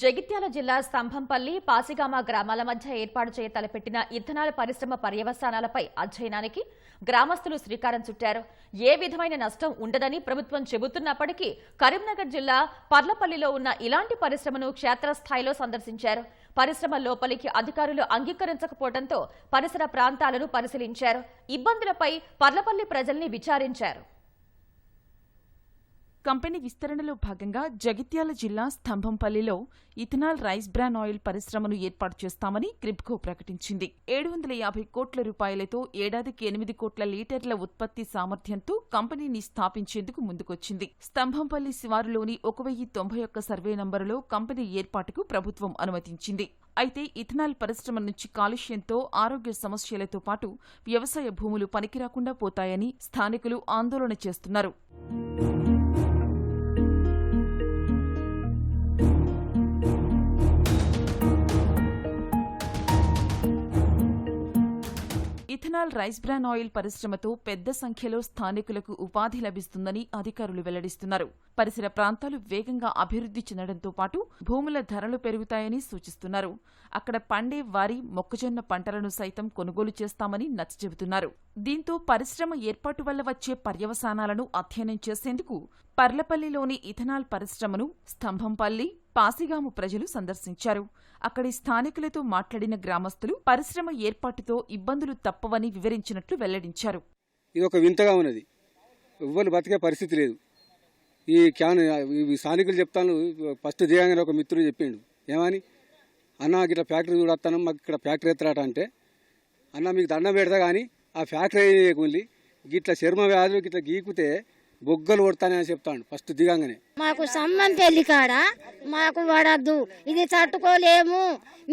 జగిత్యాల జిల్లా స్తంభంపల్లి పాసిగామ గ్రామాల మధ్య ఏర్పాటు చేయ తలపెట్టిన ఇథనాల్ పరిశ్రమ పర్యవసానాలపై అధ్యయనానికి గ్రామస్తులు శ్రీకారం చుట్టారు. ఏ విధమైన నష్టం ఉండదని ప్రభుత్వం చెబుతున్నప్పటికీ కరీంనగర్ జిల్లా పర్లపల్లిలో ఉన్న ఇలాంటి పరిశ్రమను క్షేత్రస్థాయిలో సందర్శించారు. పరిశ్రమ లోపలికి అధికారులు అంగీకరించకపోవడంతో పరిసర ప్రాంతాలను పరిశీలించారు. ఇబ్బందులపై పర్లపల్లి ప్రజల్ని విచారించారు. కంపెనీ విస్తరణలో భాగంగా జగిత్యాల జిల్లా స్తంభంపల్లిలో ఇథనాల్ రైస్ బ్రాన్ ఆయిల్ పరిశ్రమను ఏర్పాటు చేస్తామని క్రిబ్కో ప్రకటించింది. ఏడు వందల యాభై కోట్ల రూపాయలతో ఏడాదికి ఎనిమిది కోట్ల లీటర్ల ఉత్పత్తి సామర్థ్యంతో కంపెనీని స్థాపించేందుకు ముందుకొచ్చింది. స్తంభంపల్లి శివారులోని ఒక వెయ్యి తొంభై ఒక్క సర్వే నంబరులో కంపెనీ ఏర్పాటుకు ప్రభుత్వం అనుమతించింది. అయితే ఇథనాల్ పరిశ్రమ నుంచి కాలుష్యంతో ఆరోగ్య సమస్యలతో పాటు వ్యవసాయ భూములు పనికిరాకుండా పోతాయని స్థానికులు ఆందోళన చేస్తున్నారు. ఇథనాల్ రైస్ బ్రాన్ ఆయిల్ పరిశ్రమతో పెద్ద సంఖ్యలో స్థానికులకు ఉపాధి లభిస్తుందని అధికారులు వెల్లడిస్తున్నారు. పరిసర ప్రాంతాలు వేగంగా అభివృద్ధి చెందడంతో పాటు భూముల ధరలు పెరుగుతాయని సూచిస్తున్నారు. అక్కడ పండే వారి మొక్కజొన్న పంటలను సైతం కొనుగోలు చేస్తామని నచ్చచెబుతున్నారు. దీంతో పరిశ్రమ ఏర్పాటు వల్ల వచ్చే పర్యవసానాలను అధ్యయనం చేసేందుకు పర్లపల్లిలోని ఇథనాల్ పరిశ్రమను స్తంభంపల్లి పాసిగాము ప్రజలు సందర్శించారు. అక్కడి స్థానికులతో మాట్లాడిన గ్రామస్తులు పరిశ్రమ ఏర్పాటుతో ఇబ్బందులు తప్పవని వివరించినట్లు వెల్లడించారు. ఇది ఒక వింతగా ఉన్నది. ఎవ్వరు బతికే పరిస్థితి లేదు. ఈ క్యాన్ స్థానికులు చెప్తాను ఫస్ట్ దిగంగానే ఒక మిత్రుడు చెప్పిండు. ఏమని? అన్న ఇట్లా ఫ్యాక్టరీ చూడొస్తాను మాకు ఇక్కడ ఫ్యాక్టరీ ఎత్తరాట అంటే. అన్న మీకు దండం పెడతా కానీ ఆ ఫ్యాక్టరీ లేకుండా గిట్ల చర్మ వ్యాధులు గిట్ల గీకుతే బొగ్గలు కొడతానని చెప్తాడు. ఫస్ట్ దిగంగానే. మాకు సమ్మం పెళ్ళి కాడ మాకు పడద్దు ఇది తట్టుకోలేము.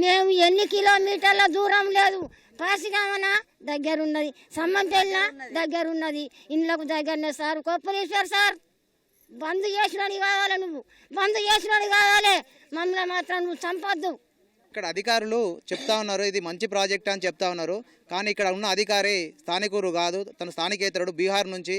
మేము ఎన్ని కిలోమీటర్ల దూరం లేదు. పాసిగామన దగ్గరున్నది. సమ్మం పెళ్ళిన దగ్గరున్నది. ఇండ్లకు దగ్గరనే సార్. కొప్పలీశ్వర్ సార్ బంద్ చేసినని కావాలి నువ్వు? బంద్ చేసినని కావాలి. మమ్మల్ని మాత్రం నువ్వు చంపొద్దు. ఇక్కడ అధికారులు చెప్తా ఉన్నారు ఇది మంచి ప్రాజెక్ట్ అని చెప్తా ఉన్నారు. కానీ ఇక్కడ ఉన్న అధికారి స్థానికులు కాదు తన స్థానికేతరుడు. బీహార్ నుంచి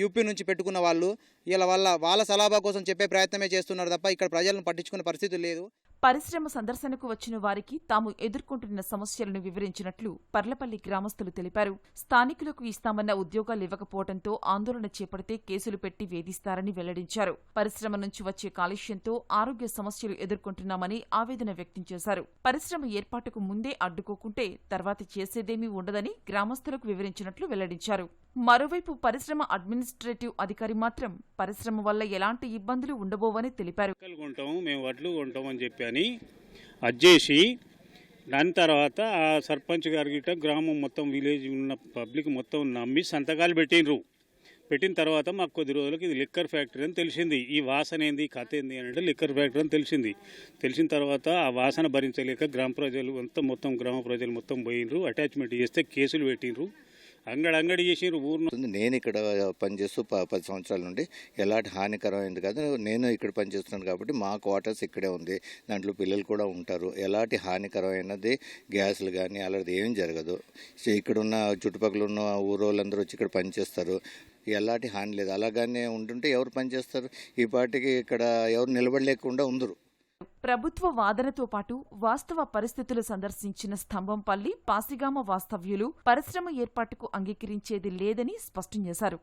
యూపీ నుంచి పెట్టుకున్న వాళ్ళు. వీళ్ళ వల్ల వాళ్ళ సలాభా కోసం చెప్పే ప్రయత్నమే చేస్తున్నారు తప్ప ఇక్కడ ప్రజలను పట్టించుకునే పరిస్థితి లేదు. పరిశ్రమ సందర్శనకు వచ్చిన వారికి తాము ఎదుర్కొంటున్న సమస్యలను వివరించినట్లు పర్లపల్లి గ్రామస్తులు తెలిపారు. స్థానికులకు ఇస్తామన్న ఉద్యోగాలు ఇవ్వకపోవడంతో ఆందోళన చేపడితే కేసులు పెట్టి వేధిస్తారని వెల్లడించారు. పరిశ్రమ నుంచి వచ్చే కాలుష్యంతో ఆరోగ్య సమస్యలు ఎదుర్కొంటున్నామని ఆవేదన వ్యక్తం చేశారు. పరిశ్రమ ఏర్పాటుకు ముందే అడ్డుకోకుంటే తర్వాత చేసేదేమీ ఉండదని గ్రామస్తులకు వివరించినట్లు వెల్లడించారు. మరోవైపు పరిశ్రమ అడ్మినిస్ట్రేటివ్ అధికారి మాత్రం పరిశ్రమ వల్ల ఎలాంటి ఇబ్బందులు ఉండబోవని తెలిపారు. మేము వడ్లు కొంటాం అని చెప్పి అని అది చేసి దాని తర్వాత ఆ సర్పంచ్ గారి గిట్ట గ్రామం మొత్తం విలేజ్ ఉన్న పబ్లిక్ మొత్తం నమ్మి సంతకాలు పెట్టినరు పెట్టిన తర్వాత మాకు కొద్ది రోజులకి ఇది లిక్కర్ ఫ్యాక్టరీ అని తెలిసింది. ఈ వాసన ఏంది కథ ఏంది అని అంటే లిక్కర్ ఫ్యాక్టరీ అని తెలిసింది. తెలిసిన తర్వాత ఆ వాసన భరించలేక గ్రామ ప్రజలు అంతా మొత్తం గ్రామ ప్రజలు మొత్తం పోయినరు అటాచ్మెంట్ చేస్తే కేసులు పెట్టినరు అంగడి అంగడి చేసినారు ఊరు నేను ఇక్కడ పనిచేస్తూ ప- పది సంవత్సరాల నుండి ఎలాంటి హానికరమైంది కాదు. నేను ఇక్కడ పనిచేస్తున్నాను కాబట్టి మా క్వార్టర్స్ ఇక్కడే ఉంది. దాంట్లో పిల్లలు కూడా ఉంటారు. ఎలాంటి హానికరమైనది గ్యాస్లు కానీ అలాంటిది ఏం జరగదు. సో ఇక్కడ ఉన్న చుట్టుపక్కల ఉన్న ఊరోళ్ళందరూ వచ్చి ఇక్కడ పనిచేస్తారు. ఎలాంటి హాని లేదు. అలాగానే ఉంటుంటే ఎవరు పనిచేస్తారు? ఈ పాటికి ఇక్కడ ఎవరు నిలబడలేకుండా ఉందరు. ప్రభుత్వ వాదనతో పాటు వాస్తవ పరిస్థితులు సందర్శించిన స్తంభంపల్లి పాసిగామ వాస్తవ్యులు పరిశ్రమ ఏర్పాటుకు అంగీకరించేది లేదని స్పష్టం చేశారు.